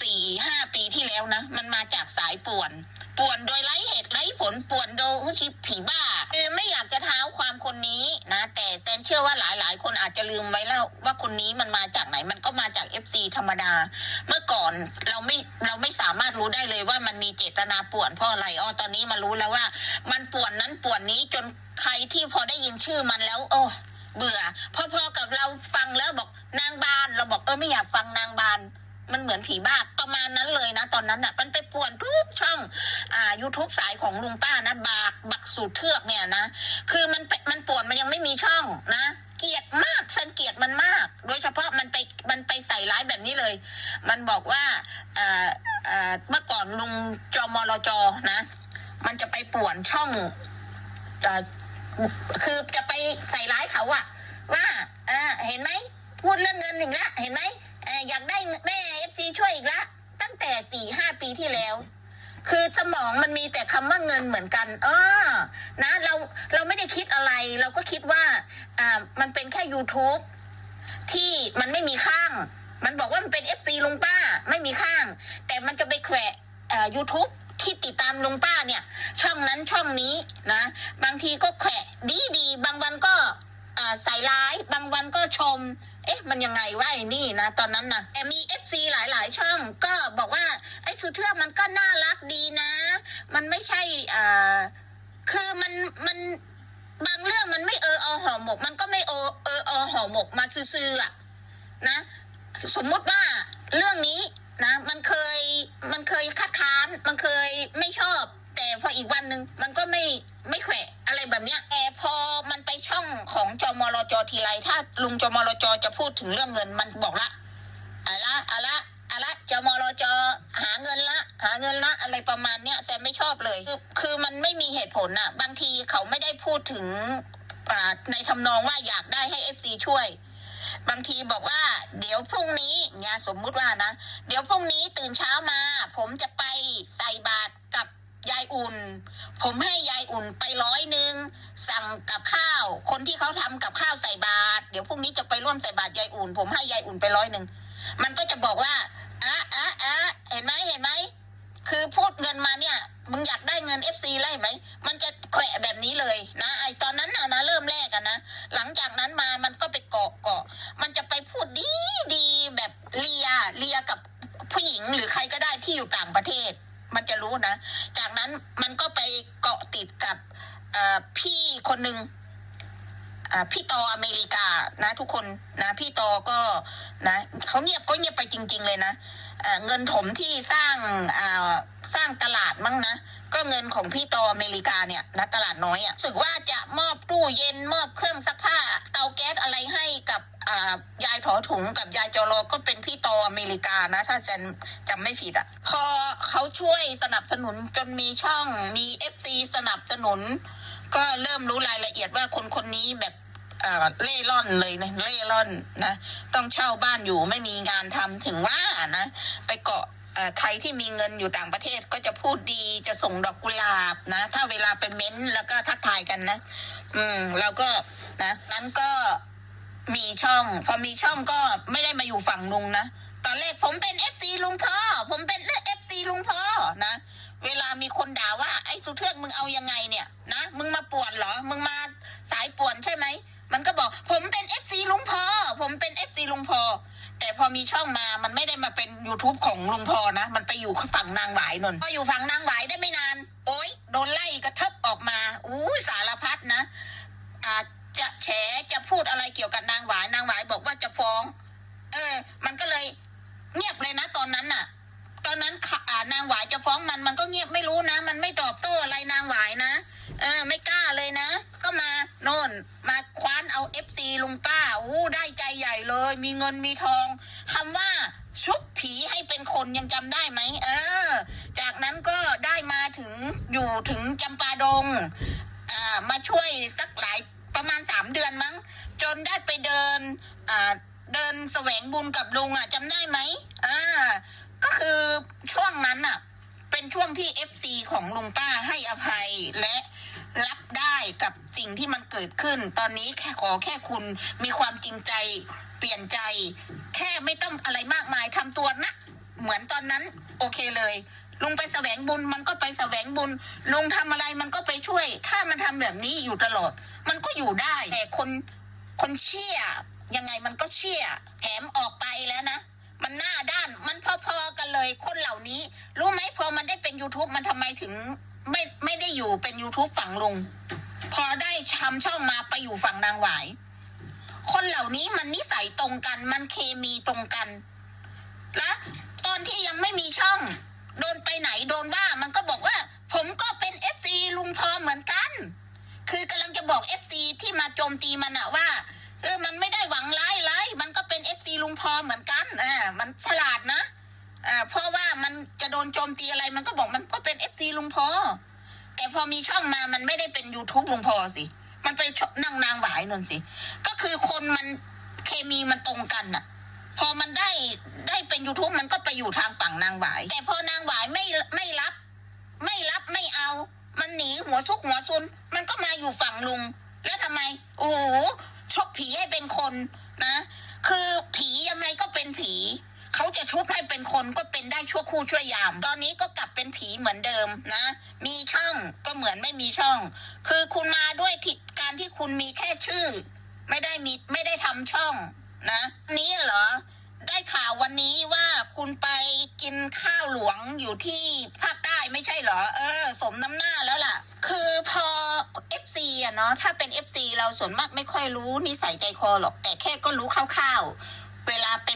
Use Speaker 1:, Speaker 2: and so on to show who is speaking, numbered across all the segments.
Speaker 1: สี่ห้าปีที่แล้วนะ มันมาจากสายป่วน ป่วนโดยไร้เหตุไร้ผลป่วนโดยชิผีบ้าคือไม่อยากจะเท้าความคนนี้นะ แต่แตนเชื่อว่าหลายๆ คนอาจจะลืมไว้แล้วว่าคนนี้มันมาจากไหนมันก็มาจากเอฟซีธรรมดา เมื่อก่อนเราไม่เราไม่สามารถรู้ได้เลยว่ามันมีเจตนาป่วนเพราะอะไรอ๋อตอนนี้มารู้แล้วว่า มันป่วนนั้นป่วนนี้จนใครที่พอได้ยินชื่อมันแล้ว โอ้เบื่อพอๆกับเราฟังแล้วบอกนางบาน เราบอกเออไม่อยากฟังนางบาน มันเหมือนผีบ้าประมาณนั้นเลยนะ ตอนนั้นอะมันไปป่วนทุกช่องอ่า YouTube สายของลุงป้านะบากบักสูตรเทือกเนี่ยนะคือมันมันป่วนมันยังไม่มีช่องนะเกลียดมากฉันเกลียดมันมาก โดยเฉพาะมันไปมันไปใส่ร้ายแบบนี้เลย มันบอกว่าเอ่อเอ่อเมื่อก่อนลุงจมรจนะ มันจะไปป่วนช่องเอ่อคือจะไปใส่ร้ายเขาอะว่าเออเห็นไหมพูดเรื่องเงินอีกแล้วเห็นไหมเอ่ออยากได้แม่เอฟซีช่วยอีกแล้วตั้งแต่สี่ห้าปี ที่แล้ว คือสมองมันมีแต่คำว่าเงินเหมือนกันเออนะเราเราไม่ได้คิดอะไร เราก็คิดว่าอ่ามันเป็นแค่ YouTube ที่มันไม่มีข้าง มันบอกว่ามันเป็นเอฟซีลุงป้าไม่มีข้าง แต่มันจะไปแขวะเอ่อ YouTube ที่ติดตามลุงป้าเนี่ย ช่องนั้นช่องนี้นะ บางทีก็แขวะดีดี บางวันก็อ่าใส่ร้าย บางวันก็ชม เอ๊ะมันยังไงวะไอ้นี่นะตอนนั้นนะแต่มีเอฟซีหลาย ๆ ช่อง ก็บอกว่าไอ้สุเทือกมันก็น่ารักดีนะ มันไม่ใช่อ่าคือมันมันบางเรื่องมันไม่เออเอห่อหมก มันก็ไม่เออเออเอห่อหมกมาซื่อๆอะนะ สมมุติว่าเรื่องนี้นะ มันเคยมันเคยคัดค้านมันเคยไม่ชอบ แต่พออีกวันหนึ่งมันก็ไม่ไม่แขวะอะไรแบบเนี้ยแต่พอมันไปช่องของจมรจทีไรถ้าลุงจมรจจะพูดถึงเรื่องเงินมันบอกละอะละอะละอะละจมรจหาเงินละ หาเงินละอะไรประมาณเนี้ยแซมไม่ชอบเลยคือคือมันไม่มีเหตุผลอะบางทีเขาไม่ได้พูดถึงในทำนองว่าอยากได้ให้เอฟซีช่วย บางทีบอกว่า เดี๋ยวพรุ่งนี้เนี่ยสมมุติว่านะ เดี๋ยวพรุ่งนี้ตื่นเช้ามา ผมจะไปใส่บาตรกับ ยายอุ่น ผมให้ยายอุ่นไปร้อยหนึ่งสั่งกับข้าว คนที่เขาทำกับข้าวใส่บาตรเดี๋ยวพรุ่งนี้จะไปร่วมใส่บาตรยายอุ่น ผมให้ยายอุ่นไปร้อยหนึ่งมันก็จะบอกว่าอะอะอะเห็นไหมเห็นไหมคือพูดเงินมาเนี่ยมึงอยากได้เงินเอฟซีไล่ไหมมันจะแขวะแบบนี้เลยนะไอตอนนั้นน่ะนะเริ่มแรกอะนะหลังจากนั้นมามันก็ไปเกาะเกาะมันจะไปพูดดีดีแบบเลียเลียกับผู้หญิงหรือใครก็ได้ที่อยู่ต่างประเทศ มันจะรู้นะจาก นั้นมันก็ไปเกาะติดกับพี่คนหนึ่งพี่ตออเมริกานะทุกคนนะพี่ตอก็นะเขาเงียบก็เงียบไปจริง ๆ เลยนะเงินถมที่สร้างสร้างตลาดมั้งนะก็เงินของพี่ตออเมริกาเนี่ยนะตลาดน้อยอะ่ะสึกว่าจะมอบตู้เย็นมอบเครื่องซักผ้า เตาแก๊สอะไรให้กับยายถอถุงกับยายจอรอก็เป็นพี่ตออเมริกานะ ถ้าจะจำไม่ผิดอะ่ะ ช่วยสนับสนุนจนมีช่องมีเอฟซีสนับสนุน ก็เริ่มรู้รายละเอียดว่าคนคนนี้แบบเอ่อเล่ร่อนเลยนะเล่ร่อนนะต้องเช่าบ้านอยู่ไม่มีงานทำถึงว่านะ ไปเกาะใครที่มีเงินอยู่ต่างประเทศก็จะพูดดีจะส่งดอกกุหลาบนะ ถ้าเวลาไปเม้นต์แล้วก็ทักทายกันนะ อืมแล้วก็นะนั้นก็มีช่อง พอมีช่องก็ไม่ได้มาอยู่ฝั่งลุงนะ ตอนแรกผมเป็นเอฟซีลุงพ่อ ผมเป็นเอฟซีลุงพ่อนะ เวลามีคนด่าว่าไอ้สุเทือกมึงเอายังไงเนี่ยนะมึงมาป่วนเหรอ มึงมาสายป่วนใช่ไหมมันก็บอกผมเป็นเอฟซีลุงพ่อผมเป็นเอฟซีลุงพ่อแต่พอมีช่องมามันไม่ได้มาเป็น youtube ของลุงพ่อนะ มันไปอยู่ฝั่งนางหวายนนพออยู่ฝั่งนางหวายได้ไม่นาน โอ๊ยโดนไล่กระทบออกมาอู้สารพัดนะ เงียบไม่รู้นะ มันไม่ตอบโต้อะไรนางหวายนะ เออ ไม่กล้าเลยนะ ก็มาโน่น มาคว้านเอาเอฟซีลุงป้าอู้ได้ใจใหญ่เลย มีเงินมีทองคำว่าชุบผีให้เป็นคนยังจำได้ไหมเออ จากนั้นก็ได้มาถึงอยู่ถึงจำปาดงอ่ามาช่วยสักหลายประมาณสามเดือนมั้ง จนได้ไปเดินอ่าเดินแสวงบุญกับลุงอะจำได้ไหมอ่าก็คือช่วงนั้นอะ เป็นช่วงที่เอฟซีของลุงป้าให้อภัยและรับได้กับสิ่งที่มันเกิดขึ้น ตอนนี้แค่ขอแค่คุณมีความจริงใจเปลี่ยนใจ แค่ไม่ต้องอะไรมากมายทำตัวนะ เหมือนตอนนั้น โอเคเลุงไปแสวงบุญมันก็ไปแสวงบุญ ลุงทำอะไรมันก็ไปช่วย ถ้ามันทำแบบนี้อยู่ตลอด มันก็อยู่ได้แต่คนคนเชี่ยยังไงมันก็เชี่ยแถมออกไปแล้วนะ มันหน้าด้านมันพอๆกันเลย คนเหล่านี้ รู้ไหมพอมันได้เป็น youtube มันทำไมถึง ไม่ไม่ได้อยู่เป็น youtube ฝั่งลุง พอได้ทำช่องมาไปอยู่ฝั่งนางหวาย คนเหล่านี้มันนิสัยตรงกัน มันเคมีตรงกัน และตอนที่ยังไม่มีช่อง โดนไปไหนโดนว่ามันก็บอกว่า ผมก็เป็นเอฟซีลุงพอเหมือนกัน คือกำลังจะบอกเอฟซีที่มาโจมตีมันอะว่า ลุงพอ แต่พอมีช่องมามันไม่ได้เป็น youtube ลุงพอสิ มันไปนั่งนางหวายนนสิ ก็คือคนมันเคมีมันตรงกันน่ะพอมันได้ได้เป็น youtube มันก็ไปอยู่ทางฝั่งนางหวาย แต่พอนางหวายไม่ไม่รับ ไม่รับไม่เอา มันหนีหัวซุกหัวซุน มันก็มาอยู่ฝั่งลุง แล้วทำไม โอ้โหชกผีให้เป็นคนนะ คือผี เป็นคนก็เป็นได้ชั่วคู่ชั่วยาม ตอนนี้ก็กลับเป็นผีเหมือนเดิมนะ มีช่องก็เหมือนไม่มีช่อง คือคุณมาด้วยที่การที่คุณมีแค่ชื่อ ไม่ได้มีไม่ได้ทำช่องนะ นี้เหรอ ได้ข่าววันนี้ว่าคุณไปกินข้าวหลวงอยู่ที่ภาคใต้ไม่ใช่เหรอ เออ สมน้ำหน้าแล้วล่ะ คือพอ FC อะเนาะถ้าเป็น FC เราส่วนมากไม่ค่อยรู้นิสัยใจคอหรอก แต่แค่ก็รู้คร่าวๆ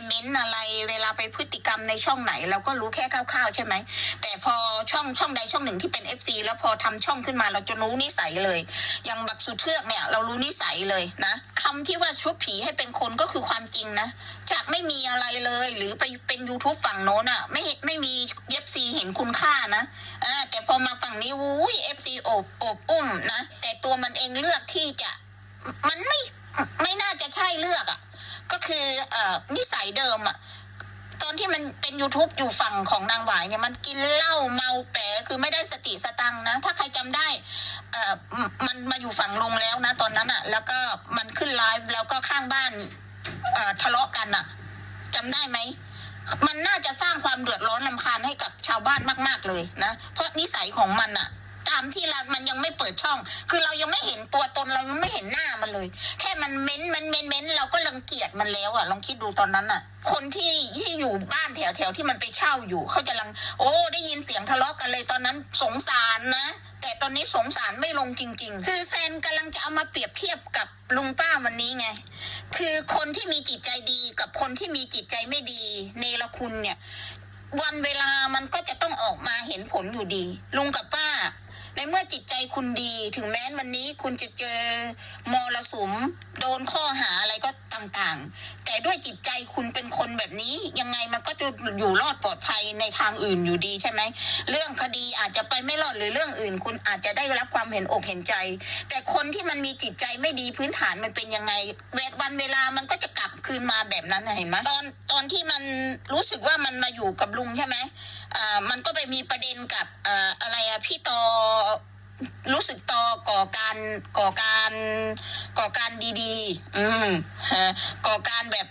Speaker 1: เม้นอะไร เวลาไปพฤติกรรมในช่องไหน เราก็รู้แค่คร่าวๆใช่ไหม แต่พอช่องช่องใดช่องหนึ่งที่เป็น FC แล้วพอทำช่องขึ้นมาเราจะรู้นิสัยเลย อย่างบักสุเทือกเนี่ยเรารู้นิสัยเลยนะคำที่ว่าชุบผีให้เป็นคนก็คือความจริงนะ จากไม่มีอะไรเลย หรือไปเป็น YouTube ฝั่งโน้นอะ ไม่ไม่มีเอฟซีเห็นคุณค่านะอ่าแต่พอมาฝั่งนี้วุ้ยเอฟซีโอบอบอุ้มนะ แต่ตัวมันเองเลือกที่จะมันไม่ไม่น่าจะใช่เลือกอะ ก็คือเอนิสัยเดิมอะตอนที่มันเป็น youtube อยู่ฝั่งของนางหวายเนี่ยมันกินเหล้าเมาแปะคือไม่ได้สติสตังนะ ถ้าใครจำได้เอ่อมมันมาอยู่ฝั่งลุงแล้วนะ ตอนนั้นอะแล้วก็มันขึ้นไลฟ์แล้วก็ข้างบ้านเอทะเลาะกันอะจำได้ไหมมันน่าจะสร้างความเดือดร้อนลำคาญให้กับชาวบ้านมาก ๆเลยนะ เพราะนิสัยของมันอะตามที่มันยัง ปิดช่อง คือเรายังไม่เห็นตัวตนเรายังไม่เห็นหน้ามันเลย แค่มันเม้นมันเม้นเม้นเราก็รังเกียจมันแล้วอะลองคิดดูตอนนั้นอะ คนที่ที่อยู่บ้านแถวแถวที่มันไปเช่าอยู่เขาจะลัง โอ้ได้ยินเสียงทะเลาะกันเลยตอนนั้นสงสารนะ แต่ตอนนี้สงสารไม่ลงจริง ๆ คือแซนกำลังจะเอามาเปรียบเทียบกับลุงป้าวันนี้ไง คือคนที่มีจิตใจดีกับคนที่มีจิตใจไม่ดีเนรคุณเนี่ย วันเวลามันก็จะต้องออกมาเห็นผลอยู่ดี ลุงกับป้า ในเมื่อจิตใจคุณดี ถึงแม้วันนี้คุณจะเจอมรสุมโดนข้อหาอะไรก็ ต่างๆ แต่ด้วยจิตใจคุณเป็นคนแบบนี้ยังไงมันก็จะอยู่รอดปลอดภัยในทางอื่นอยู่ดีใช่ไหมเรื่องคดีอาจจะไปไม่รอดหรือเรื่องอื่น คุณอาจจะได้รับความเห็นอกเห็นใจ แต่คนที่มันมีจิตใจไม่ดีพื้นฐานมันเป็นยังไงเวทวันเวลามันก็จะกลับคืนมาแบบนั้นเห็นไหมตอนตอนที่มันรู้สึกว่ามันมาอยู่กับลุงใช่ไหมอ่ามันก็ไปมีประเด็นกับอ่าอะไรอะพี่ตอ รู้สึกตอก่อการก่อการก่อการดีๆ อืมฮะก่อการแบบ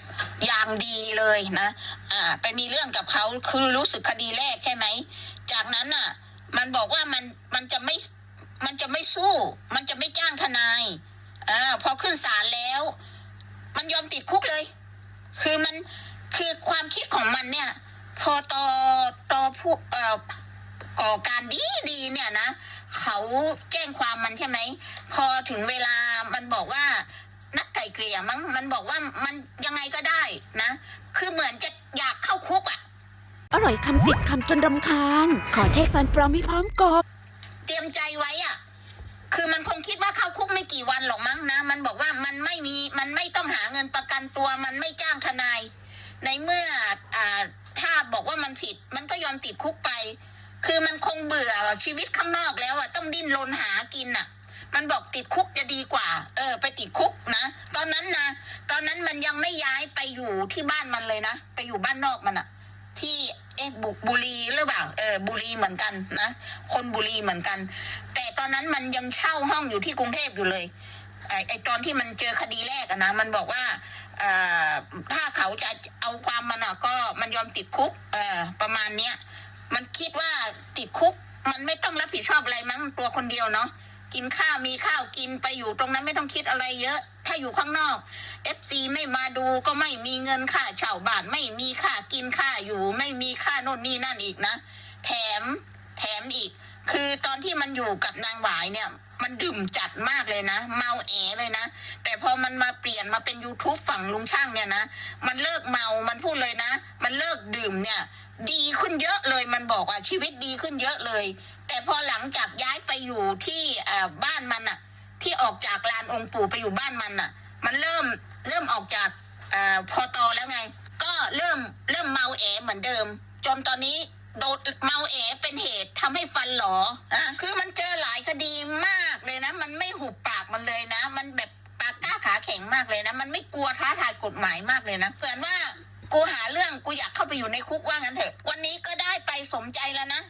Speaker 1: อย่างดีเลยนะอ่าไปมีเรื่องกับเขาคือรู้สึกคดีแรกใช่ไหม จากนั้นน่ะ มันบอกว่ามันมันจะไม่มันจะไม่สู้ มันจะไม่จ้างทนายอ่าพอขึ้นศาลแล้ว มันยอมติดคุกเลย คือมันคือความคิดของมันเนี่ย พอตอตอผู้เอ่อ ก่อการดีดีๆเนี่ยนะเขาแจ้งความมันใช่ไหมพอถึงเวลามันบอกว่านักไก่เกลี่ยมั้งมันบอกว่ามันยังไงก็ได้นะ คือเหมือนจะอยากเข้าคุกอะ
Speaker 2: อร่อยคำติดคำจนรำคาญ ขอเทคฟันปลอมให้พร้อมกรอบ
Speaker 1: เตรียมใจไว้อะ คือมันคงคิดว่าเข้าคุกไม่กี่วันหรอกมั้งนะ มันบอกว่ามันไม่มีมันไม่ต้องหาเงินประกันตัวมันไม่จ้างทนาย ในเมื่ออ่าถ้าบอกว่ามันผิด มันก็ยอมติดคุกไป คือมันคงเบื่อชีวิตข้างนอกแล้วอะต้องดิ้นรนหากินอะ มันบอกติดคุกจะดีกว่า เออ ไปติดคุกนะ ตอนนั้นนะตอนนั้นมันยังไม่ย้ายไปอยู่ที่บ้านมันเลยนะ ไปอยู่บ้านนอกมันอะ ที่เอ๊ะบุบุรีหรือเปล่าเออบุรีเหมือนกันนะคนบุรีเหมือนกัน แต่ตอนนั้นมันยังเช่าห้องอยู่ที่กรุงเทพอยู่เลยไอไอตอนที่มันเจอคดีแรกอะนะมันบอกว่าอถ้าเขาจะเอาความมันอะก็มันยอมติดคุกเออประมาณเนี้ยมันคิดว่า ติดคุก มันไม่ต้องรับผิดชอบอะไรมั้งตัวคนเดียวเนาะกินข้าวมีข้าวกินไปอยู่ตรงนั้นไม่ต้องคิดอะไรเยอะ ถ้าอยู่ข้างนอกเอฟซีไม่มาดูก็ไม่มีเงินค่าเช่าบ้านไม่มีค่ากินค่าอยู่ ไม่มีค่าโน่นนี่นั่นอีกนะ แถมแถมอีก คือตอนที่มันอยู่กับนางหวายเนี่ย มันดื่มจัดมากเลยนะ เมาแอเลยนะ แต่พอมันมาเปลี่ยนมาเป็น YouTube ฝั่งลุงช่างเนี่ยนะ มันเลิกเมา มันพูดเลยนะ มันเลิกดื่มเนี่ย ดีขึ้นเยอะเลยมันบอกว่าชีวิตดีขึ้นเยอะเลย แต่พอหลังจากย้ายไปอยู่ที่บ้านมันอะที่ออกจากลานองค์ปู่ไปอยู่บ้านมันอะมันเริ่มเริ่มออกจากอพอตอแล้วไง ก็เริ่มเริ่มเมาแอเหมือนเดิม จนตอนนี้โดนเมาแอเป็นเหตุทำให้ฟันหลออะคือมันเจอหลายคดีมากเลยนะ มันไม่หุบปากมันเลยนะ มันแบบปากกล้าขาแข็งมากเลยนะ มันไม่กลัวท้าทายกฎหมายมากเลยนะเหมือนว่า กูหาเรื่องกูอยากเข้าไปอยู่ในคุกว่างั้นเถอะ วันนี้ก็ได้ไปสมใจแล้วนะ